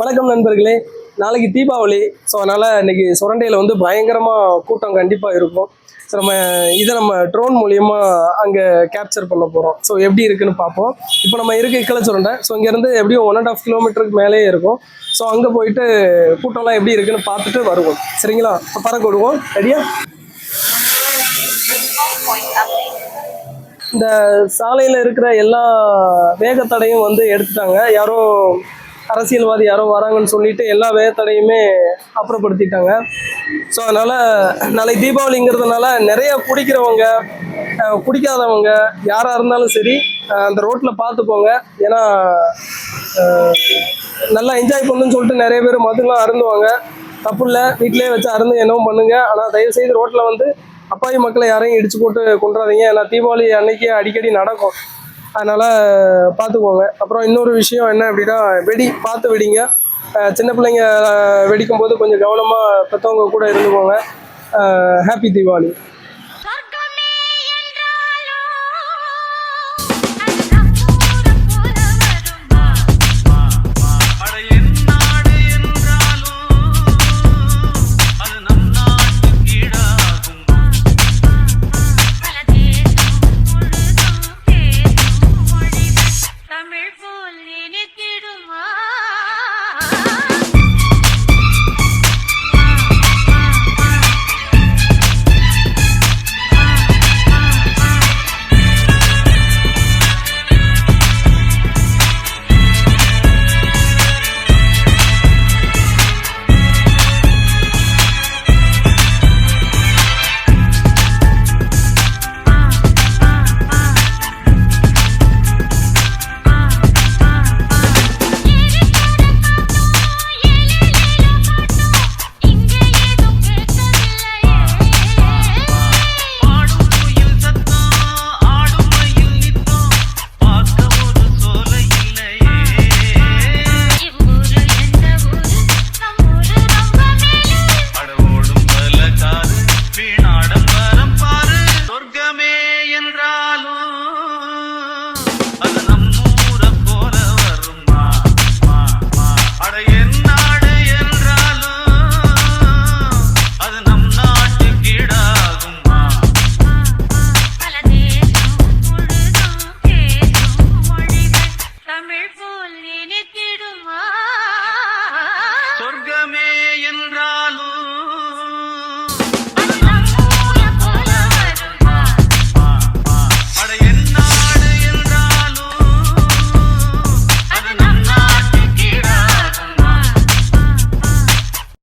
வணக்கம் நண்பர்களே. நாளைக்கு தீபாவளி ஸோ அதனால் இன்னைக்கு சுரண்டையில் வந்து பயங்கரமாக கூட்டம் கண்டிப்பாக இருக்கும். ஸோ நம்ம இதை நம்ம ட்ரோன் மூலயமா அங்கே கேப்சர் பண்ண போகிறோம் ஸோ எப்படி இருக்குன்னு பார்ப்போம். இப்போ நம்ம இருக்க இக்கலை சுரண்டை. ஸோ இங்கேருந்து எப்படியும் ஒன் அண்ட் ஆஃப் கிலோமீட்டருக்கு மேலேயே இருக்கும். ஸோ அங்கே போயிட்டு கூட்டம்லாம் எப்படி இருக்குன்னு பார்த்துட்டு வருவோம். சரிங்களா? இப்போ பறக்க விடுவோம். ரெடியா இந்த சாலையில் இருக்கிற எல்லா வேகத்தடையும் வந்து எடுத்துட்டாங்க. யாரும் அரசியல்வாதி யாரோ வராங்கன்னு சொல்லிட்டு எல்லா வேதத்தடையுமே அப்புறப்படுத்திட்டாங்க. ஸோ அதனால் நாளைக்கு தீபாவளிங்கிறதுனால நிறைய குடிக்கிறவங்க குடிக்காதவங்க யாராக இருந்தாலும் சரி அந்த ரோட்டில் பார்த்துக்கோங்க ஏன்னா நல்லா என்ஜாய் பண்ணுன்னு சொல்லிட்டு நிறைய பேர் மதுலாம் அருந்துவாங்க. தப்பு இல்லை வீட்டிலே வச்சு அருந்து என்னவும் பண்ணுங்க. ஆனால் தயவுசெய்து ரோட்டில் வந்து அப்பாவி மக்களை யாரையும் இடிச்சு போட்டு கொண்டுறாதீங்க ஏன்னா தீபாவளி அன்னைக்கு அடிக்கடி நடக்கும். அதனால் பார்த்துக்கோங்க. அப்புறம் இன்னொரு விஷயம் என்ன அப்படின்னா வெடி பார்த்து வெடிங்க. சின்ன பிள்ளைங்க வெடிக்கும் போது கொஞ்சம் கவனமாக பெற்றவங்க கூட இருந்துக்கோங்க. ஹாப்பி தீபாவளி.